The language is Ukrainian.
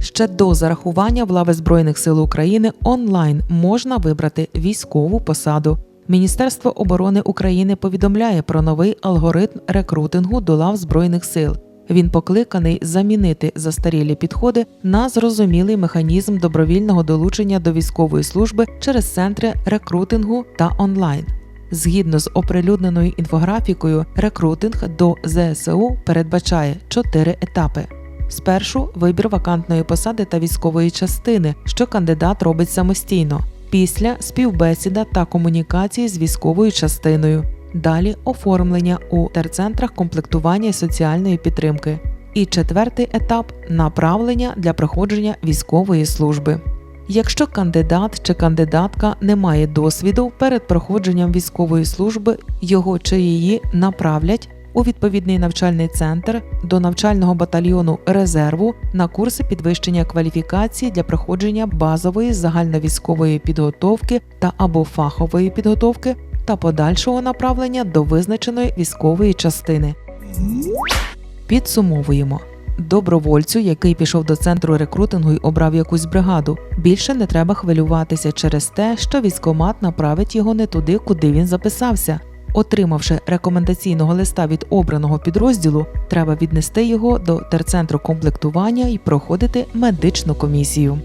Ще до зарахування в лави Збройних сил України онлайн можна вибрати військову посаду. Міністерство оборони України повідомляє про новий алгоритм рекрутингу до лав Збройних сил. Він покликаний замінити застарілі підходи на зрозумілий механізм добровільного долучення до військової служби через центри рекрутингу та онлайн. Згідно з оприлюдненою інфографікою, рекрутинг до ЗСУ передбачає чотири етапи. Спершу вибір вакантної посади та військової частини, що кандидат робить самостійно. Після співбесіда та комунікації з військовою частиною. Далі оформлення у терцентрах комплектування соціальної підтримки. І четвертий етап направлення для проходження військової служби. Якщо кандидат чи кандидатка не має досвіду перед проходженням військової служби, його чи її направлять у відповідний навчальний центр до навчального батальйону резерву на курси підвищення кваліфікації для проходження базової загальновійськової підготовки та або фахової підготовки та подальшого направлення до визначеної військової частини. Підсумовуємо. Добровольцю, який пішов до центру рекрутингу і обрав якусь бригаду, більше не треба хвилюватися через те, що військомат направить його не туди, куди він записався. Отримавши рекомендаційного листа від обраного підрозділу, треба віднести його до терцентру комплектування і проходити медичну комісію.